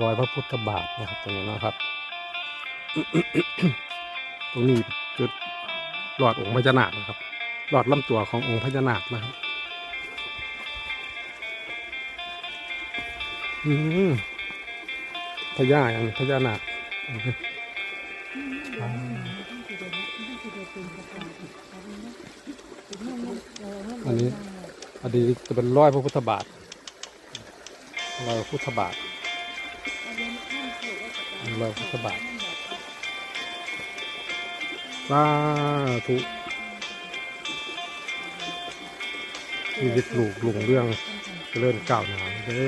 รอยพระพุทธบาทนะครับตรงนี้นะครับ ตรงนี้จุดหลอดองค์พญานาคนะครับ หลอดลำตัวขององค์พญานาคนะครับอืมพญาอย่างพญานาคอันนี้อดีตจะเป็นร้อยพระพุทธบาทร้อยพระพุทธบาท รอยพระพุทธบาทสาธุชีวิตลูกลุงเรื่องเจริญก้าวหนาเด้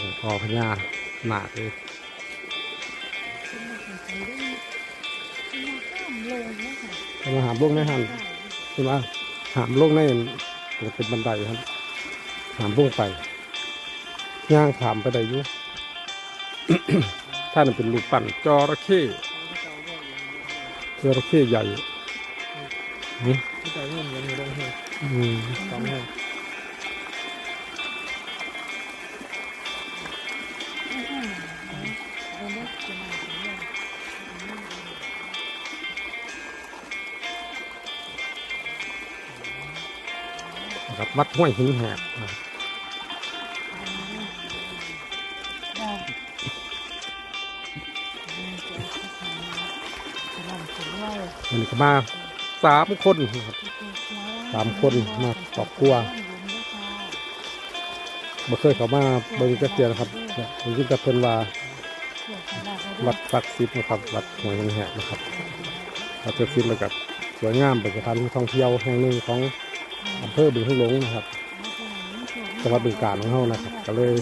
อพ่อพญานาเลยมาหามลงในหันใช่ไหมหามลงในเป็นบันไดครับ หามลงไปย่างขามไปได้ยู่ ท่านเป็นลูกปั่นจระเข้จระเข้ใหญ่นี่ที่ใจเงินเงินอยู่ตรงนี้อืมสองแห่งครับวัดห้วยหินแหบ นะครับอันนี้ก็มาสามคนนะครับสามคนมาครอบครัวบ่เคยเข้ามาเบิ่งจักเทื่อนะครับผมยินแต่เพิ่นว่าวัดศักดิ์สิทธิ์นะครับวัดห้วยหินแหบนะครับวัดศักดิ์สิทธิ์แล้วก็สวยงามเป็นสถานที่ท่องเที่ยวแห่งหนึ่งของอำเภอบึงทุ่งหลงนะครับจังหวัดบึงกาฬของเรานะครับ ก็เลย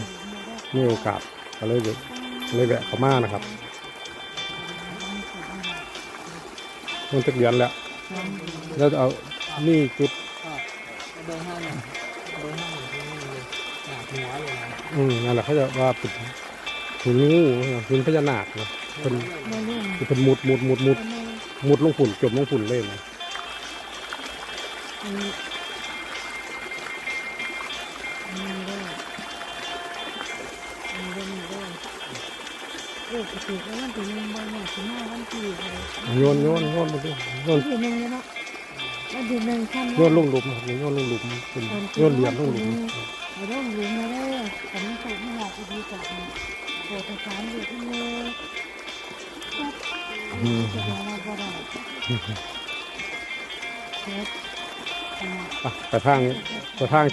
มีโอกาสก็เลยเดี๋ยวเลยแวะเข้ามานะครับ มันจะเดือนแล้ว แล้วจะเอานี่จุดเบอร์ห้าเนี่ยเบอร์ห้าอยู่ที่นี่เลยหนาหัวเลยนะอืมนั่นแหละเขาจะว่าเป็นหินงูนะครับหินพญานาคนะเป็นเป็นมุดมุดมุดมุดมุดลงฝุ่นจมลงฝุ่นเลยนะ โยนโยนโยนไปดิโยนทีหนึ่งเลยเนาะแล้วทีหนึ่งขั้นโยนลงหลุมครับโยนลงหลุมเป็นโยนเหรียญลงหลุมไอ้ร่มหลุมมาเลยผมสูงไม่หลับดีจังโปรดสารอยู่ที่มืออืมจะมาบ่ได้เฮ็ดไปทางไปทาง